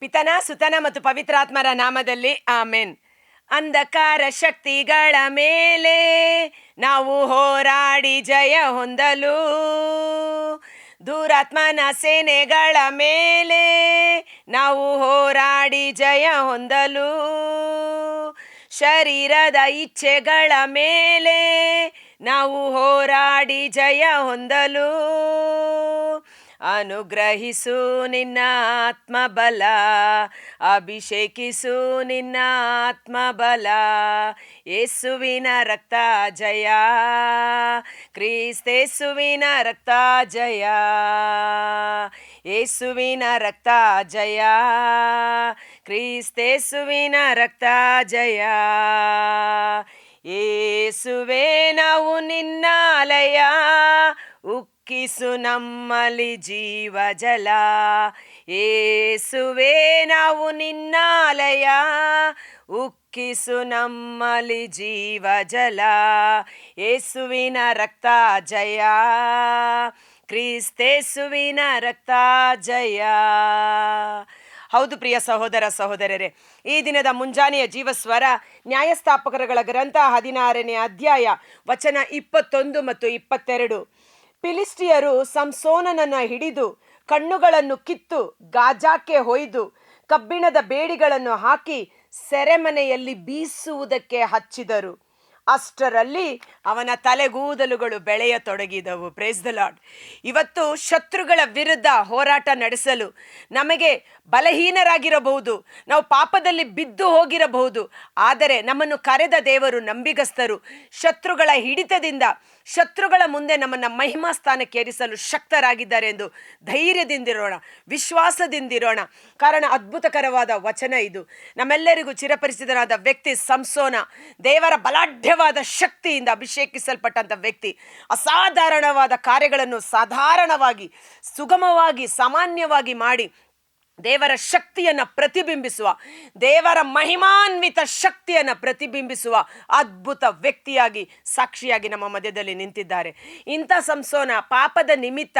ಪಿತನ, ಸುತನ ಮತ್ತು ಪವಿತ್ರಾತ್ಮರ ನಾಮದಲ್ಲಿ ಆಮೆನ್. ಅಂಧಕಾರ ಶಕ್ತಿಗಳ ಮೇಲೆ ನಾವು ಹೋರಾಡಿ ಜಯ ಹೊಂದಲು. ದುರಾತ್ಮನ ಸೇನೆಗಳ ಮೇಲೆ ನಾವು ಹೋರಾಡಿ ಜಯ ಹೊಂದಲು. ಶರೀರದ ಇಚ್ಛೆಗಳ ಮೇಲೆ ನಾವು ಹೋರಾಡಿ ಜಯ ಹೊಂದಲು. ಅನುಗ್ರಹಿಸು ನಿನ್ನ ಆತ್ಮಬಲ, ಅಭಿಷೇಕಿಸು ನಿನ್ನ ಆತ್ಮಬಲ. ಯೇಸುವಿನ ರಕ್ತ ಜಯ, ಕ್ರಿಸ್ತೇಸುವಿನ ರಕ್ತ ಜಯ, ಯೇಸುವಿನ ರಕ್ತ ಜಯ, ಕ್ರಿಸ್ತೇಸುವಿನ ರಕ್ತ ಜಯ. ಏಸುವೆ ನಾವು ನಿನ್ನಾಲಯ ಉಕ್ಕಿಸು ನಮ್ಮಲ್ಲಿ ಜೀವ ಜಲ. ಏಸುವೆ, ನಾವು ನಿನ್ನಾಲಯ. ಉಕ್ಕಿಸು ನಮ್ಮಲ್ಲಿ ಜೀವ ಜಲ. ಏಸುವಿನ ರಕ್ತ ಜಯ. ಕ್ರಿಸ್ತೇಸುವಿನ ರಕ್ತ ಜಯ. ಹೌದು ಪ್ರಿಯ ಸಹೋದರ ಸಹೋದರರೇ, ಈ ದಿನದ ಮುಂಜಾನೆಯ ಜೀವಸ್ವರ ನ್ಯಾಯಸ್ಥಾಪಕರುಗಳ ಗ್ರಂಥ ಹದಿನಾರನೇ ಅಧ್ಯಾಯ ವಚನ ಇಪ್ಪತ್ತೊಂದು ಮತ್ತು ಇಪ್ಪತ್ತೆರಡು. ಫಿಲಿಸ್ಟಿಯರು ಸಂಸೋನನನ್ನ ಹಿಡಿದು ಕಣ್ಣುಗಳನ್ನು ಕಿತ್ತು ಗಾಜಾಕ್ಕೆ ಹೊಯ್ದು ಕಬ್ಬಿಣದ ಬೇಡಿಗಳನ್ನು ಹಾಕಿ ಸೆರೆಮನೆಯಲ್ಲಿ ಬೀಸುವುದಕ್ಕೆ ಹಚ್ಚಿದರು. ಅಷ್ಟರಲ್ಲಿ ಅವನ ತಲೆಗೂದಲುಗಳು ಬೆಳೆಯತೊಡಗಿದವು. ಪ್ರೇಸ್ ದ ಲಾರ್ಡ್ ಇವತ್ತು ಶತ್ರುಗಳ ವಿರುದ್ಧ ಹೋರಾಟ ನಡೆಸಲು ನಮಗೆ ಬಲಹೀನರಾಗಿರಬಹುದು. ನಾವು ಪಾಪದಲ್ಲಿ ಬಿದ್ದು ಹೋಗಿರಬಹುದು. ಆದರೆ ನಮ್ಮನ್ನು ಕರೆದ ದೇವರು ನಂಬಿಗಸ್ತರು. ಶತ್ರುಗಳ ಹಿಡಿತದಿಂದ, ಶತ್ರುಗಳ ಮುಂದೆ ನಮ್ಮನ್ನು ಮಹಿಮಾ ಸ್ಥಾನಕ್ಕೆ ಏರಿಸಲು ಶಕ್ತರಾಗಿದ್ದಾರೆ ಎಂದು ಧೈರ್ಯದಿಂದಿರೋಣ, ವಿಶ್ವಾಸದಿಂದಿರೋಣ. ಕಾರಣ ಅದ್ಭುತಕರವಾದ ವಚನ ಇದು. ನಮ್ಮೆಲ್ಲರಿಗೂ ಚಿರಪರಿಚಿತರಾದ ವ್ಯಕ್ತಿ ಸಂಸೋನ. ದೇವರ ಬಲಾಢ್ಯವಾದ ಶಕ್ತಿಯಿಂದ ಅಭಿಷೇಕಿಸಲ್ಪಟ್ಟಂಥ ವ್ಯಕ್ತಿ ಅಸಾಧಾರಣವಾದ ಕಾರ್ಯಗಳನ್ನು ಸಾಧಾರಣವಾಗಿ ಸುಗಮವಾಗಿ ಸಾಮಾನ್ಯವಾಗಿ ಮಾಡಿ ದೇವರ ಶಕ್ತಿಯನ್ನು ಪ್ರತಿಬಿಂಬಿಸುವ, ದೇವರ ಮಹಿಮಾನ್ವಿತ ಶಕ್ತಿಯನ್ನು ಪ್ರತಿಬಿಂಬಿಸುವ ಅದ್ಭುತ ವ್ಯಕ್ತಿಯಾಗಿ, ಸಾಕ್ಷಿಯಾಗಿ ನಮ್ಮ ಮಧ್ಯದಲ್ಲಿ ನಿಂತಿದ್ದಾರೆ. ಇಂಥ ಸಂಸೋನ ಪಾಪದ ನಿಮಿತ್ತ,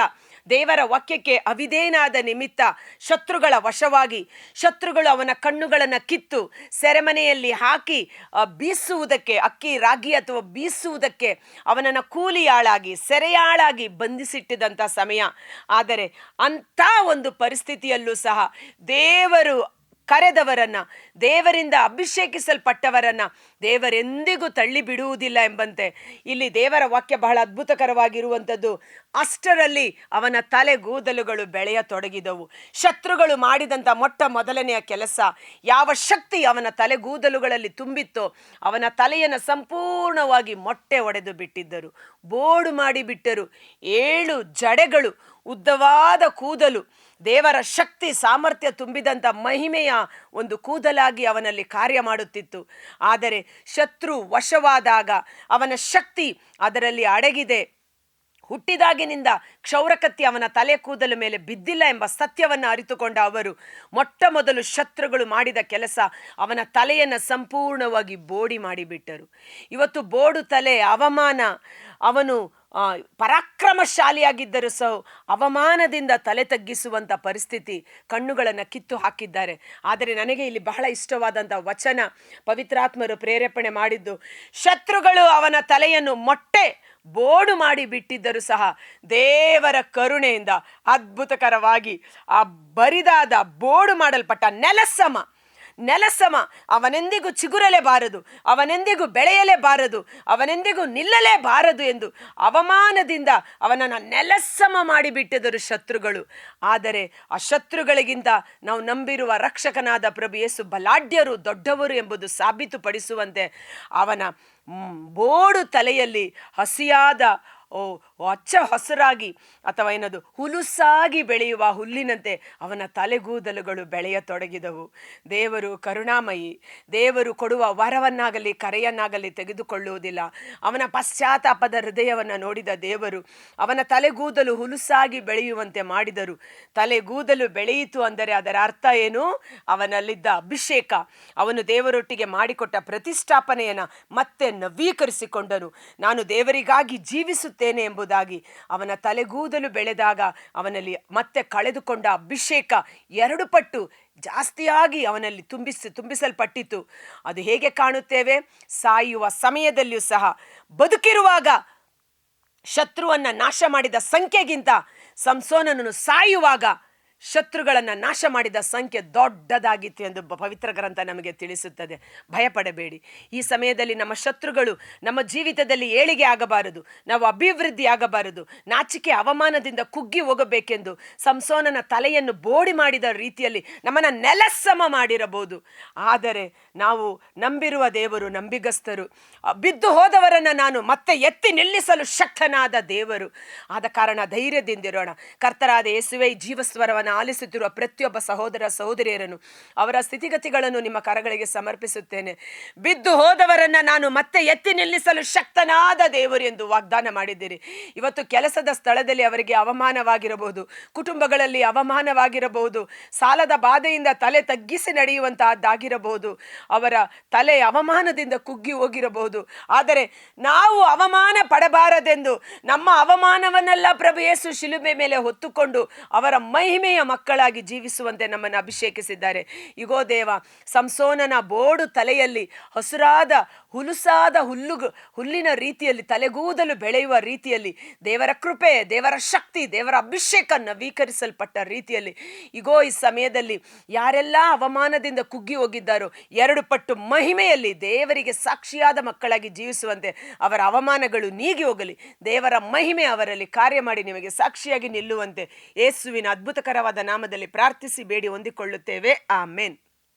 ದೇವರ ವಾಕ್ಯಕ್ಕೆ ಅವಿದೇನಾದ ನಿಮಿತ್ತ ಶತ್ರುಗಳ ವಶವಾಗಿ, ಶತ್ರುಗಳು ಅವನ ಕಣ್ಣುಗಳನ್ನು ಕಿತ್ತು ಸೆರೆಮನೆಯಲ್ಲಿ ಹಾಕಿ ಬೀಸುವುದಕ್ಕೆ, ಅಕ್ಕಿ, ರಾಗಿ ಅಥವಾ ಬೀಸುವುದಕ್ಕೆ ಅವನನ್ನು ಕೂಲಿಯಾಳಾಗಿ, ಸೆರೆಯಾಳಾಗಿ ಬಂಧಿಸಿಟ್ಟಿದಂಥ ಸಮಯ. ಆದರೆ ಅಂಥ ಒಂದು ಪರಿಸ್ಥಿತಿಯಲ್ಲೂ ಸಹ ದೇವರು ಕರೆದವರನ್ನ, ದೇವರಿಂದ ಅಭಿಷೇಕಿಸಲ್ಪಟ್ಟವರನ್ನ ದೇವರೆಂದಿಗೂ ತಳ್ಳಿ ಬಿಡುವುದಿಲ್ಲ ಎಂಬಂತೆ. ಇಲ್ಲಿ ದೇವರ ವಾಕ್ಯ ಬಹಳ ಅದ್ಭುತಕರವಾಗಿರುವಂಥದ್ದು. ಅಷ್ಟರಲ್ಲಿ ಅವನ ತಲೆ ತಲೆಗೂದಲುಗಳು ಬೆಳೆಯತೊಡಗಿದವು. ಶತ್ರುಗಳು ಮಾಡಿದಂಥ ಮೊಟ್ಟ ಮೊದಲನೆಯ ಕೆಲಸ, ಯಾವ ಶಕ್ತಿ ಅವನ ತಲೆಗೂದಲುಗಳಲ್ಲಿ ತುಂಬಿತ್ತೋ ಅವನ ತಲೆಯನ್ನು ಸಂಪೂರ್ಣವಾಗಿ ಮೊಟ್ಟೆ ಒಡೆದು ಬಿಟ್ಟಿದ್ದರು. ಬೋಡು ಮಾಡಿಬಿಟ್ಟರು. ಏಳು ಜಡೆಗಳು ಉದ್ದವಾದ ಕೂದಲು, ದೇವರ ಶಕ್ತಿ, ಸಾಮರ್ಥ್ಯ ತುಂಬಿದಂಥ ಮಹಿಮೆಯ ಒಂದು ಕೂದಲಾಗಿ ಅವನಲ್ಲಿ ಕಾರ್ಯ ಮಾಡುತ್ತಿತ್ತು. ಆದರೆ ಶತ್ರು ವಶವಾದಾಗ ಅವನ ಶಕ್ತಿ ಅದರಲ್ಲಿ ಅಡಗಿದೆ. ಹುಟ್ಟಿದಾಗಿನಿಂದ ಕ್ಷೌರಕತ್ತಿ ಅವನ ತಲೆ ಕೂದಲು ಮೇಲೆ ಬಿದ್ದಿಲ್ಲ ಎಂಬ ಸತ್ಯವನ್ನು ಅರಿತುಕೊಂಡ ಅವರು, ಮೊಟ್ಟ ಮೊದಲು ಶತ್ರುಗಳು ಮಾಡಿದ ಕೆಲಸ ಅವನ ತಲೆಯನ್ನು ಸಂಪೂರ್ಣವಾಗಿ ಬೋಡಿ ಮಾಡಿಬಿಟ್ಟರು. ಇವತ್ತು ಬೋಡು ತಲೆ, ಅವಮಾನ, ಅವನು ಪರಾಕ್ರಮಶಾಲಿಯಾಗಿದ್ದರೂ ಸಹ ಅವಮಾನದಿಂದ ತಲೆ ತಗ್ಗಿಸುವಂಥ ಪರಿಸ್ಥಿತಿ ಕಣ್ಣುಗಳನ್ನು ಕಿತ್ತು ಹಾಕಿದ್ದಾರೆ. ಆದರೆ ನನಗೆ ಇಲ್ಲಿ ಬಹಳ ಇಷ್ಟವಾದಂಥ ವಚನ ಪವಿತ್ರಾತ್ಮರು ಪ್ರೇರೇಪಣೆ ಮಾಡಿದ್ದು, ಶತ್ರುಗಳು ಅವನ ತಲೆಯನ್ನು ಮೊಟ್ಟೆ ಬೋಡು ಮಾಡಿ ಬಿಟ್ಟಿದ್ದರೂ ಸಹ ದೇವರ ಕರುಣೆಯಿಂದ ಅದ್ಭುತಕರವಾಗಿ ಆ ಬರಿದಾದ ಬೋಡು ಮಾಡಲ್ಪಟ್ಟ ನೆಲಸಮ ನೆಲಸಮ. ಅವನೆಂದಿಗೂ ಚಿಗುರಲೇಬಾರದು, ಅವನೆಂದಿಗೂ ಬೆಳೆಯಲೇಬಾರದು, ಅವನೆಂದಿಗೂ ನಿಲ್ಲಲೇಬಾರದು ಎಂದು ಅವಮಾನದಿಂದ ಅವನನ್ನು ನೆಲಸಮ ಮಾಡಿಬಿಟ್ಟಿದರು ಶತ್ರುಗಳು. ಆದರೆ ಆ ಶತ್ರುಗಳಿಗಿಂತ ನಾವು ನಂಬಿರುವ ರಕ್ಷಕನಾದ ಪ್ರಭು ಯೇಸು ಬಲಾಢ್ಯರು, ದೊಡ್ಡವರು ಎಂಬುದು ಸಾಬೀತುಪಡಿಸುವಂತೆ ಅವನ ಬೋಡು ತಲೆಯಲ್ಲಿ ಹಸಿಯಾದ ಓ ಅಚ್ಚ ಹಸಿರಾಗಿ ಅಥವಾ ಏನದು ಹುಲುಸಾಗಿ ಬೆಳೆಯುವ ಹುಲ್ಲಿನಂತೆ ಅವನ ತಲೆಗೂದಲುಗಳು ಬೆಳೆಯತೊಡಗಿದವು. ದೇವರು ಕರುಣಾಮಯಿ. ದೇವರು ಕೊಡುವ ವರವನ್ನಾಗಲಿ ಕರೆಯನ್ನಾಗಲಿ ತೆಗೆದುಕೊಳ್ಳುವುದಿಲ್ಲ. ಅವನ ಪಶ್ಚಾತ್ತಾಪದ ಹೃದಯವನ್ನು ನೋಡಿದ ದೇವರು ಅವನ ತಲೆಗೂದಲು ಹುಲುಸಾಗಿ ಬೆಳೆಯುವಂತೆ ಮಾಡಿದರು. ತಲೆಗೂದಲು ಬೆಳೆಯಿತು ಅಂದರೆ ಅದರ ಅರ್ಥ ಏನು? ಅವನಲ್ಲಿದ್ದ ಅಭಿಷೇಕ. ಅವನು ದೇವರೊಟ್ಟಿಗೆ ಮಾಡಿಕೊಟ್ಟ ಪ್ರತಿಷ್ಠಾಪನೆಯನ್ನು ಮತ್ತೆ ನವೀಕರಿಸಿಕೊಂಡನು. ನಾನು ದೇವರಿಗಾಗಿ ಜೀವಿಸುತ್ತೇನೆ. ಎಂಬುದಾಗಿ ಅವನ ತಲೆಗೂದಲು ಬೆಳೆದಾಗ ಅವನಲ್ಲಿ ಮತ್ತೆ ಕಳೆದುಕೊಂಡ ಅಭಿಷೇಕ ಎರಡು ಪಟ್ಟು ಜಾಸ್ತಿಯಾಗಿ ಅವನಲ್ಲಿ ತುಂಬಿಸಿ ತುಂಬಿಸಲ್ಪಟ್ಟಿತು ಅದು ಹೇಗೆ ಕಾಣುತ್ತೇವೆ? ಸಾಯುವ ಸಮಯದಲ್ಲಿಯೂ ಸಹ. ಬದುಕಿರುವಾಗ ಶತ್ರುವನ್ನು ನಾಶ ಮಾಡಿದ ಸಂಖ್ಯೆಗಿಂತ ಸಂಸೋನನನ್ನು ಸಾಯುವಾಗ ಶತ್ರುಗಳನ್ನು ನಾಶ ಮಾಡಿದ ಸಂಖ್ಯೆ ದೊಡ್ಡದಾಗಿತ್ತು ಎಂದು ಪವಿತ್ರ ಗ್ರಂಥ ನಮಗೆ ತಿಳಿಸುತ್ತದೆ. ಭಯಪಡಬೇಡಿ. ಈ ಸಮಯದಲ್ಲಿ ನಮ್ಮ ಶತ್ರುಗಳು ನಮ್ಮ ಜೀವಿತದಲ್ಲಿ ಏಳಿಗೆ ಆಗಬಾರದು, ನಾವು ಅಭಿವೃದ್ಧಿ ಆಗಬಾರದು, ನಾಚಿಕೆ, ಅವಮಾನದಿಂದ ಕುಗ್ಗಿ ಹೋಗಬೇಕೆಂದು ಸಂಸೋನನ ತಲೆಯನ್ನು ಬೋಡಿ ಮಾಡಿದ ರೀತಿಯಲ್ಲಿ ನಮ್ಮನ್ನು ನೆಲಸಮ ಮಾಡಿರಬಹುದು. ಆದರೆ ನಾವು ನಂಬಿರುವ ದೇವರು, ನಂಬಿಗಸ್ತರು. ಬಿದ್ದು ಹೋದವರನ್ನು ನಾನು ಮತ್ತೆ ಎತ್ತಿ ನಿಲ್ಲಿಸಲು ಶಕ್ತನಾದ ದೇವರು. ಆದ ಕಾರಣ ಧೈರ್ಯದಿಂದಿರೋಣ. ಕರ್ತರಾದ ಯೇಸುವೆ, ಈ ಜೀವಸ್ವರವನ್ನು ಆಲಿಸುತ್ತಿರುವ ಪ್ರತಿಯೊಬ್ಬ ಸಹೋದರ ಸಹೋದರಿಯರನ್ನು ಅವರ ಸ್ಥಿತಿಗತಿಗಳನ್ನು ನಿಮ್ಮ ಕರಗಳಿಗೆ ಸಮರ್ಪಿಸುತ್ತೇನೆ. ಬಿದ್ದು ಹೋದವರನ್ನ ನಾನು ಮತ್ತೆ ಎತ್ತಿ ನಿಲ್ಲಿಸಲು ಶಕ್ತನಾದ ದೇವರು ಎಂದು ವಾಗ್ದಾನ ಮಾಡಿದ್ದೀರಿ. ಇವತ್ತು ಕೆಲಸದ ಸ್ಥಳದಲ್ಲಿ ಅವರಿಗೆ ಅವಮಾನವಾಗಿರಬಹುದು, ಕುಟುಂಬಗಳಲ್ಲಿ ಅವಮಾನವಾಗಿರಬಹುದು, ಸಾಲದ ಬಾಧೆಯಿಂದ ತಲೆ ತಗ್ಗಿಸಿ ನಡೆಯುವಂತಹದ್ದಾಗಿರಬಹುದು, ಅವರ ತಲೆ ಅವಮಾನದಿಂದ ಕುಗ್ಗಿ ಹೋಗಿರಬಹುದು. ಆದರೆ ನಾವು ಅವಮಾನ ಪಡಬಾರದೆಂದು, ನಮ್ಮ ಅವಮಾನವನ್ನೆಲ್ಲ ಪ್ರಭು ಯೇಸು ಶಿಲುಬೆ ಮೇಲೆ ಹೊತ್ತುಕೊಂಡು ಅವರ ಮಹಿಮೆಯ ಮಕ್ಕಳಾಗಿ ಜೀವಿಸುವಂತೆ ನಮ್ಮನ್ನು ಅಭಿಷೇಕಿಸಿದ್ದಾರೆ. ಇಗೋ ದೇವ, ಸಂಸೋನನ ಬೋಡು ತಲೆಯಲ್ಲಿ ಹಸುರಾದ, ಹುಲುಸಾದ ಹುಲ್ಲು ಹುಲ್ಲಿನ ರೀತಿಯಲ್ಲಿ ತಲೆಗೂದಲು ಬೆಳೆಯುವ ರೀತಿಯಲ್ಲಿ ದೇವರ ಕೃಪೆ, ದೇವರ ಶಕ್ತಿ, ದೇವರ ಅಭಿಷೇಕ ನವೀಕರಿಸಲ್ಪಟ್ಟ ರೀತಿಯಲ್ಲಿ. ಇಗೋ, ಈ ಸಮಯದಲ್ಲಿ ಯಾರೆಲ್ಲ ಅವಮಾನದಿಂದ ಕುಗ್ಗಿ ಹೋಗಿದ್ದಾರೋ, ಎರಡು ಪಟ್ಟು ಮಹಿಮೆಯಲ್ಲಿ ದೇವರಿಗೆ ಸಾಕ್ಷಿಯಾದ ಮಕ್ಕಳಾಗಿ ಜೀವಿಸುವಂತೆ ಅವರ ಅವಮಾನಗಳು ನೀಗಿ ಹೋಗಲಿ. ದೇವರ ಮಹಿಮೆ ಅವರಲ್ಲಿ ಕಾರ್ಯ ಮಾಡಿ ನಿಮಗೆ ಸಾಕ್ಷಿಯಾಗಿ ನಿಲ್ಲುವಂತೆ. ಯೇಸುವಿನ ಅದ್ಭುತಕರವಾದ ನಾಮದಲ್ಲಿ ಪ್ರಾರ್ಥಿಸಿ ಬೇಡಿ ಹೊಂದಿಕೊಳ್ಳುತ್ತೇವೆ. ಆಮೇನ್.